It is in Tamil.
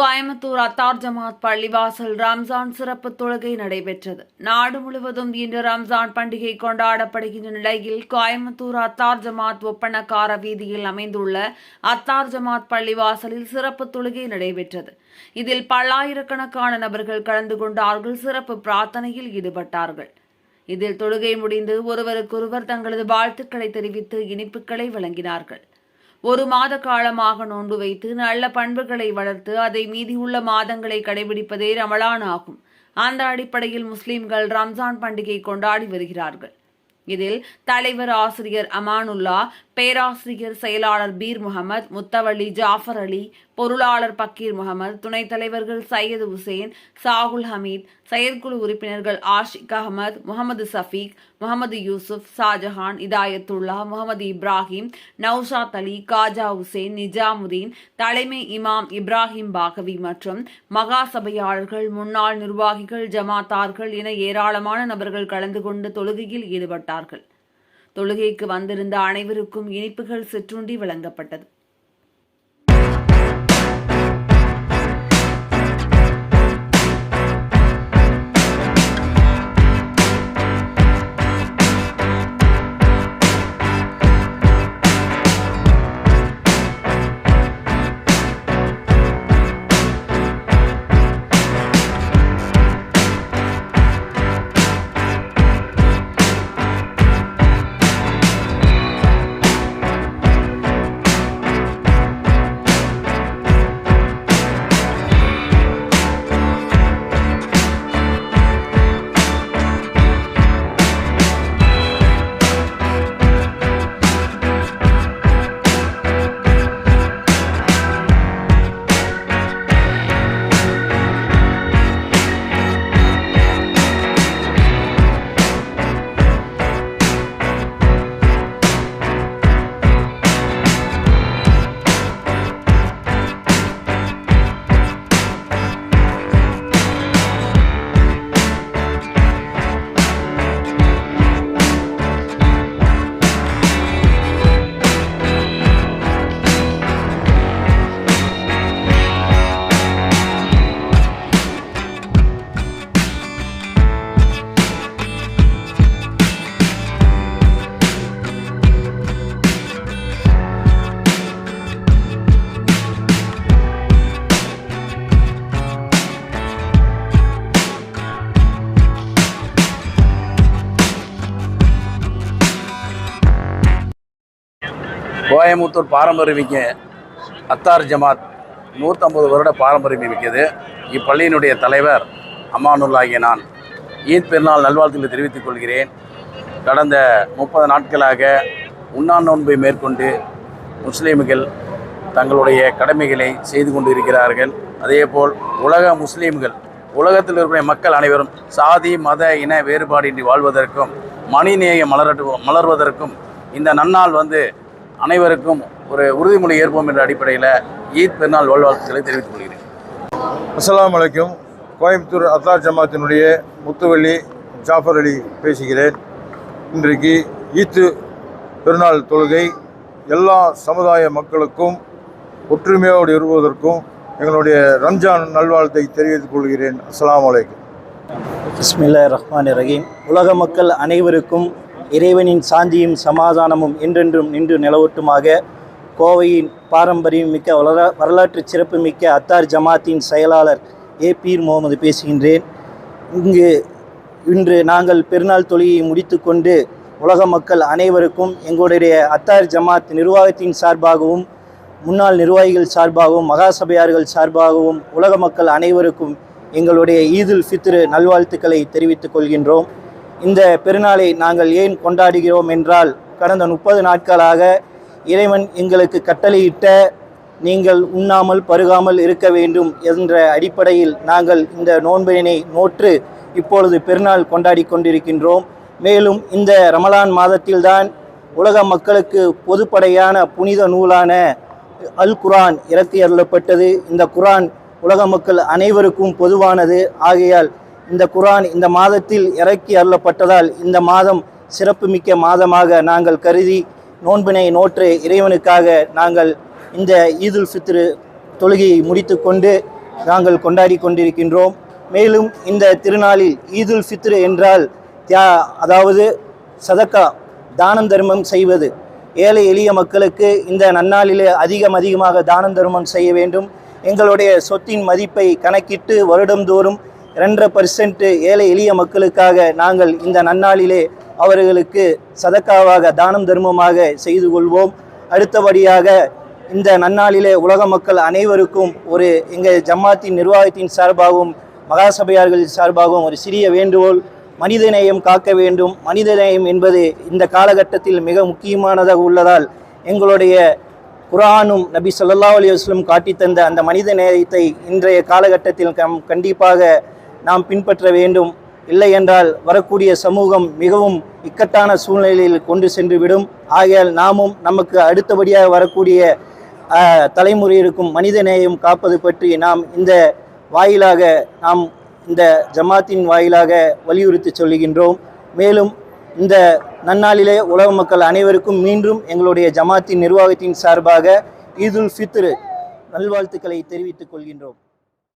கோயம்புத்தூர் அத்தார் ஜமாத் பள்ளிவாசல் ரம்ஜான் சிறப்பு தொழுகை நடைபெற்றது. நாடு முழுவதும் இன்று ரம்ஜான் பண்டிகை கொண்டாடப்படுகின்ற நிலையில் கோயம்புத்தூர் அத்தார் ஜமாத் ஒப்பனக்கார வீதியில் அமைந்துள்ள அத்தார் ஜமாத் பள்ளிவாசலில் சிறப்பு தொழுகை நடைபெற்றது. இதில் பல்லாயிரக்கணக்கான நபர்கள் கலந்து கொண்டார்கள் சிறப்பு பிரார்த்தனையில் ஈடுபட்டார்கள். இதில் தொழுகை முடிந்து ஒருவருக்கொருவர் தங்களது வாழ்த்துக்களை தெரிவித்து இனிப்புகளை வழங்கினார்கள். ஒரு மாத காலமாக நோன்பு வைத்து நல்ல பண்புகளை வளர்த்து அதை மீதியுள்ள மாதங்களை கடைபிடிப்பதே ரமலான் ஆகும். அந்த அடிப்படையில் முஸ்லிம்கள் ரம்ஜான் பண்டிகை கொண்டாடி வருகிறார்கள். இதில் தலைவர் ஆசிரியர் அமானுல்லா பேராசிரியர் செயலாளர் பீர் முகமது முத்தவள்ளி ஜாஃபர் அலி பொருளாளர் பக்கீர் முகமது துணைத் தலைவர்கள் சையது ஹுசேன் சாகுல் ஹமீத் செயற்குழு உறுப்பினர்கள் ஆஷிக் அகமது முகமது சஃபீக் முகமது யூசுப் ஷாஜஹான் இதாயத்துல்லா முகமது இப்ராஹிம் நௌஷாத் அலி காஜா ஹுசேன் நிஜாமுதீன் தலைமை இமாம் இப்ராஹிம் பாகவி மற்றும் மகா சபையாளர்கள் முன்னாள் நிர்வாகிகள் ஜமாத்தார்கள் என ஏராளமான நபர்கள் கலந்து கொண்டு தொழுகையில் ஈடுபட்டார்கள். தொழுகைக்கு வந்திருந்த அனைவருக்கும் இனிப்புகள் சிற்றுண்டி வழங்கப்பட்டது. கோயமுத்தூர் பாரம்பரியமிக்க அத்தார் ஜமாத் நூற்றம்பது வருட பாரம்பரியம் மிக்கது இப்பள்ளியினுடைய தலைவர் அம்மானுல்லாகிய நான் ஈத் பெருநாள் நல்வாழ்த்துக்களை தெரிவித்துக் கொள்கிறேன். கடந்த முப்பது நாட்களாக உண்ணா நோன்பை மேற்கொண்டு முஸ்லீம்கள் தங்களுடைய கடமைகளை செய்து கொண்டு இருக்கிறார்கள் அதேபோல் உலக முஸ்லீம்கள் உலகத்தில் இருக்கிற மக்கள் அனைவரும் சாதி மத இன வேறுபாடின்றி வாழ்வதற்கும் மணிநேயம் மலரட்டு மலர்வதற்கும் இந்த நன்னாள் வந்து அனைவருக்கும் ஒரு உறுதிமொழி ஏற்போம் என்ற அடிப்படையில் ஈத் பெருநாள் வாழ்வாழ்த்துக்களை தெரிவித்துக் கொள்கிறேன். அஸ்ஸலாமு அலைக்கும். கோயம்புத்தூர் அத்தார் ஜமாத்தினுடைய முத்துவள்ளி ஜாஃபர் அலி பேசுகிறேன். இன்றைக்கு ஈத்து பெருநாள் தொழுகை எல்லா சமுதாய மக்களுக்கும் ஒற்றுமையோடு இருப்பதற்கும் எங்களுடைய ரம்ஜான் நல்வாழ்த்தை தெரிவித்துக் கொள்கிறேன். அஸ்ஸலாமு அலைக்கும். பிஸ்மில்லா ரஹ்மான் ரஹீம். உலக மக்கள் அனைவருக்கும் இறைவனின் சாந்தியும் சமாதானமும் என்றென்றும் நின்று நிலவட்டுமாக கோவையின் பாரம்பரியம் மிக்க வளர வரலாற்று சிறப்பு மிக்க அத்தார் ஜமாத்தின் செயலாளர் ஏ. பீர் முகமது பேசுகின்றேன். இங்கு இன்று நாங்கள் பெருநாள் தொழிலை முடித்துக்கொண்டு உலக மக்கள் அனைவருக்கும் எங்களுடைய அத்தார் ஜமாத் நிர்வாகத்தின் சார்பாகவும் முன்னாள் நிர்வாகிகள் சார்பாகவும் மகாசபையார்கள் சார்பாகவும் உலக மக்கள் அனைவருக்கும் எங்களுடைய ஈதுல் ஃபித்ரு நல்வாழ்த்துக்களை தெரிவித்துக் கொள்கின்றோம். இந்த பெருநாளை நாங்கள் ஏன் கொண்டாடுகிறோம் என்றால் கடந்த முப்பது நாட்களாக இறைவன் எங்களுக்கு கட்டளையிட்ட நீங்கள் உண்ணாமல் பருகாமல் இருக்க வேண்டும் என்ற அடிப்படையில் நாங்கள் இந்த நோன்பினை நோற்று இப்பொழுது பெருநாள் கொண்டாடி கொண்டிருக்கின்றோம். மேலும் இந்த ரமலான் மாதத்தில்தான் உலக மக்களுக்கு பொதுப்படையான புனித நூலான அல் குரான் இறக்கி அருளப்பட்டது. இந்த குரான் உலக மக்கள் அனைவருக்கும் பொதுவானது. ஆகையால் இந்த குரான் இந்த மாதத்தில் இறக்கி அருளப்பட்டதால் இந்த மாதம் சிறப்புமிக்க மாதமாக நாங்கள் கருதி நோன்பினை நோற்று இறைவனுக்காக நாங்கள் இந்த ஈதுல் ஃபித்ரு தொழுகையை முடித்துக்கொண்டு நாங்கள் கொண்டாடி கொண்டிருக்கின்றோம். மேலும் இந்த திருநாளில் ஈதுல் ஃபித்ரு என்றால் தியா அதாவது சதக்கா தானம் தர்மம் செய்வது. ஏழை எளிய மக்களுக்கு இந்த நன்னாளிலே அதிகம் அதிகமாக தானம் தர்மம் செய்ய வேண்டும். எங்களுடைய சொத்தின் மதிப்பை கணக்கிட்டு வருடந்தோறும் இரண்டரை பர்சன்ட் ஏழை எளிய மக்களுக்காக நாங்கள் இந்த நன்னாளிலே அவர்களுக்கு சதக்காவாக தானம் தர்மமாக செய்து கொள்வோம். அடுத்தபடியாக இந்த நன்னாளிலே உலக மக்கள் அனைவருக்கும் ஒரு எங்கள் ஜமாத்தின் நிர்வாகத்தின் சார்பாகவும் மகாசபையார்களின் சார்பாகவும் ஒரு சிறிய வேண்டுகோள் மனிதநேயம் காக்க வேண்டும். மனிதநேயம் என்பது இந்த காலகட்டத்தில் மிக முக்கியமானதாக உள்ளதால் எங்களுடைய குரானும் நபி சொல்லா அலி வஸ்லம் காட்டித் தந்த அந்த மனித நேயத்தை இன்றைய காலகட்டத்தில் கம் கண்டிப்பாக நாம் பின்பற்ற வேண்டும். இல்லை என்றால் வரக்கூடிய சமூகம் மிகவும் இக்கட்டான சூழ்நிலையில் கொண்டு சென்று விடும் ஆகையால் நாமும் நமக்கு அடுத்தபடியாக வரக்கூடிய தலைமுறை தலைமுறையிற்கும் மனித நேயம் காப்பது பற்றி நாம் இந்த வாயிலாக நாம் இந்த ஜமாத்தின் வாயிலாக வலியுறுத்தி சொல்லுகின்றோம். மேலும் இந்த நன்னாளிலே உலக மக்கள் அனைவருக்கும் மீண்டும் எங்களுடைய ஜமாத்தின் நிர்வாகத்தின் சார்பாக ஈதுல் ஃபித்ரு நல்வாழ்த்துக்களை தெரிவித்துக் கொள்கின்றோம்.